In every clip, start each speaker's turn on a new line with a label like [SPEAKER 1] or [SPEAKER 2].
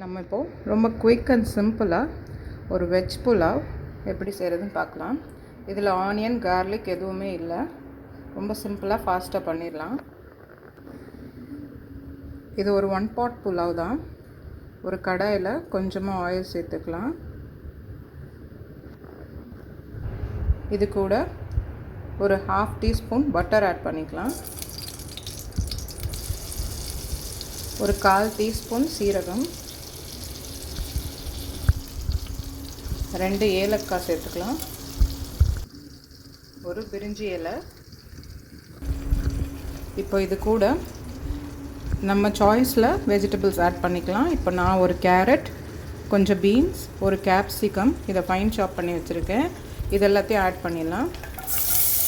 [SPEAKER 1] நம்ம இப்போது ரொம்ப குயிக் அண்ட் சிம்பிளாக ஒரு வெஜ் புலாவ் எப்படி செய்கிறதுன்னு பார்க்கலாம். இதில் ஆனியன் கார்லிக் எதுவுமே இல்லை. ரொம்ப சிம்பிளாக ஃபாஸ்ட்டாக பண்ணிடலாம். இது ஒரு ஒன் பாட் புலாவ் தான். ஒரு கடாயில் கொஞ்சமாக ஆயில் சேர்த்துக்கலாம். இது கூட ஒரு ஹாஃப் டீஸ்பூன் பட்டர் ஆட் பண்ணிக்கலாம். ஒரு கால் டீஸ்பூன் சீரகம். ரெண்டு ஏலக்காய் சேர்த்துக்கலாம். ஒரு பிரிஞ்சி இலை. இப்போ இது கூட நம்ம சாய்ஸில் வெஜிடபிள்ஸ் ஆட் பண்ணிக்கலாம். இப்போ நான் ஒரு கேரட் கொஞ்சம் பீன்ஸ் ஒரு கேப்சிகம் இதை ஃபைன் சாப் பண்ணி வச்சுருக்கேன். இது எல்லாத்தையும் ஆட் பண்ணிடலாம்.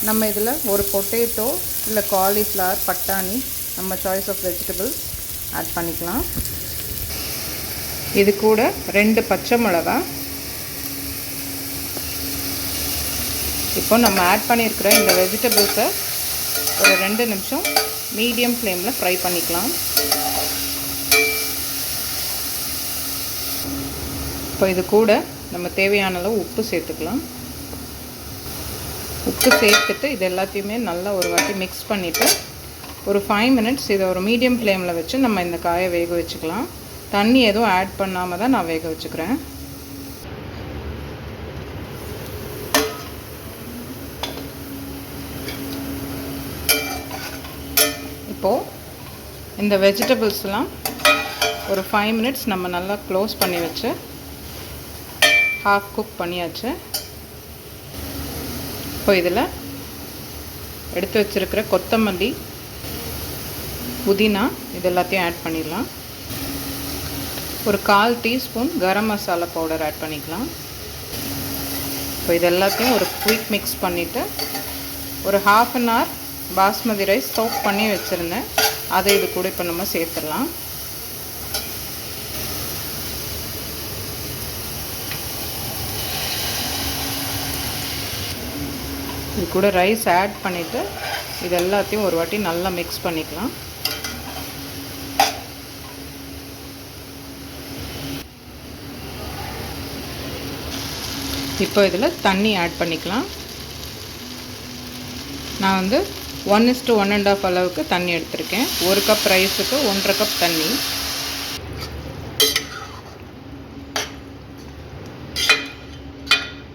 [SPEAKER 1] நம்ம இதில் ஒரு பொட்டேட்டோ இல்லை காலிஃப்ளவர் பட்டாணி நம்ம சாய்ஸ் ஆஃப் வெஜிடபிள்ஸ் ஆட் பண்ணிக்கலாம். இது கூட ரெண்டு பச்சை மிளகா இப்போ நம்ம ஆட் பண்ணியிருக்கிற இந்த வெஜிடபிள்ஸை ஒரு ரெண்டு நிமிஷம் மீடியம் ஃப்ளேமில் ஃப்ரை பண்ணிக்கலாம். இப்போ இது கூட நம்ம தேவையான அளவு உப்பு சேர்த்துக்கலாம். உப்பு சேர்த்துட்டு இது எல்லாத்தையுமே நல்லா ஒரு வாட்டி மிக்ஸ் பண்ணிவிட்டு ஒரு ஃபைவ் மினிட்ஸ் இதை ஒரு மீடியம் ஃப்ளேமில் வச்சு நம்ம இந்த காயை வேக வச்சுக்கலாம். தண்ணி எதுவும் ஆட் பண்ணாமல் தான் நான் வேக வச்சுக்கிறேன். இப்போது இந்த வெஜிடபிள்ஸ்லாம் ஒரு ஃபைவ் மினிட்ஸ் நம்ம நல்லா க்ளோஸ் பண்ணி வச்சு ஹாஃப் குக் பண்ணியாச்சு. இப்போ இதில் எடுத்து வச்சுருக்கிற கொத்தமல்லி புதினா இது எல்லாத்தையும் ஆட் பண்ணிடலாம். ஒரு கால் teaspoon garam masala powder add பண்ணிக்கலாம். இப்போ இது எல்லாத்தையும் ஒரு குயிக் மிக்ஸ் பண்ணிவிட்டு ஒரு half an hour basmati rice soak பண்ணி வச்சுருந்தேன். அதை இது கூட இப்போ நம்ம சேர்த்துடலாம். இது கூட ரைஸ் ஆட் பண்ணிவிட்டு இது எல்லாத்தையும் ஒரு வாட்டி நல்லா மிக்ஸ் பண்ணிக்கலாம். இப்போ இதில் தண்ணி ஆட் பண்ணிக்கலாம். நான் வந்து one is to one and half அளவுக்கு தண்ணி எடுத்திருக்கேன். ஒரு கப் ரைஸுக்கு ஒன்றரை கப் தண்ணி.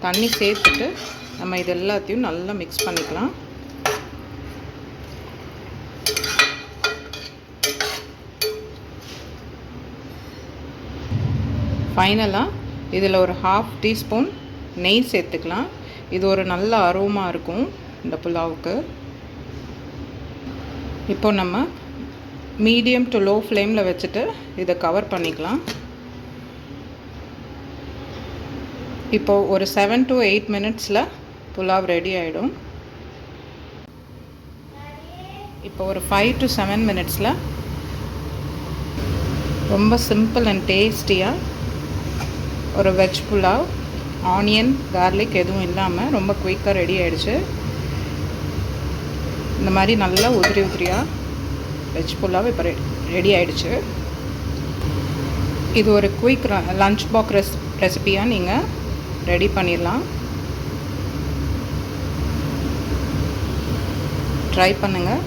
[SPEAKER 1] தண்ணி சேர்த்துட்டு நம்ம இது எல்லாத்தையும் நல்லா மிக்ஸ் பண்ணிக்கலாம். ஃபைனலாக இதில் ஒரு ஹாஃப் டீஸ்பூன் நெய் சேர்த்துக்கலாம். இது ஒரு நல்ல அரோமா இருக்கும் இந்த புலாவுக்கு. இப்போ நம்ம மீடியம் டு லோ ஃப்ளேமில் வச்சுட்டு இதை கவர் பண்ணிக்கலாம். இப்போ ஒரு செவன் டு எயிட் மினிட்ஸில் புலாவ் ரெடி ஆகிடும் இப்போ ஒரு ஃபைவ் டு செவன் மினிட்ஸில் ரொம்ப சிம்பிள் அண்ட் டேஸ்டியாக ஒரு வெஜ் புலாவ் ஆனியன் கார்லிக் எதுவும் இல்லாமல் ரொம்ப குயிக்காக ரெடி ஆகிடுச்சு இந்த மாதிரி நல்லா உதிரி உதிரியாக வெஜ் புல்லாக இப்போ ரெடி ஆகிடுச்சு இது ஒரு குயிக் லஞ்ச் பாக் ரெஸ் ரெசிபியாக நீங்கள் ரெடி பண்ணிடலாம். ட்ரை பண்ணுங்கள்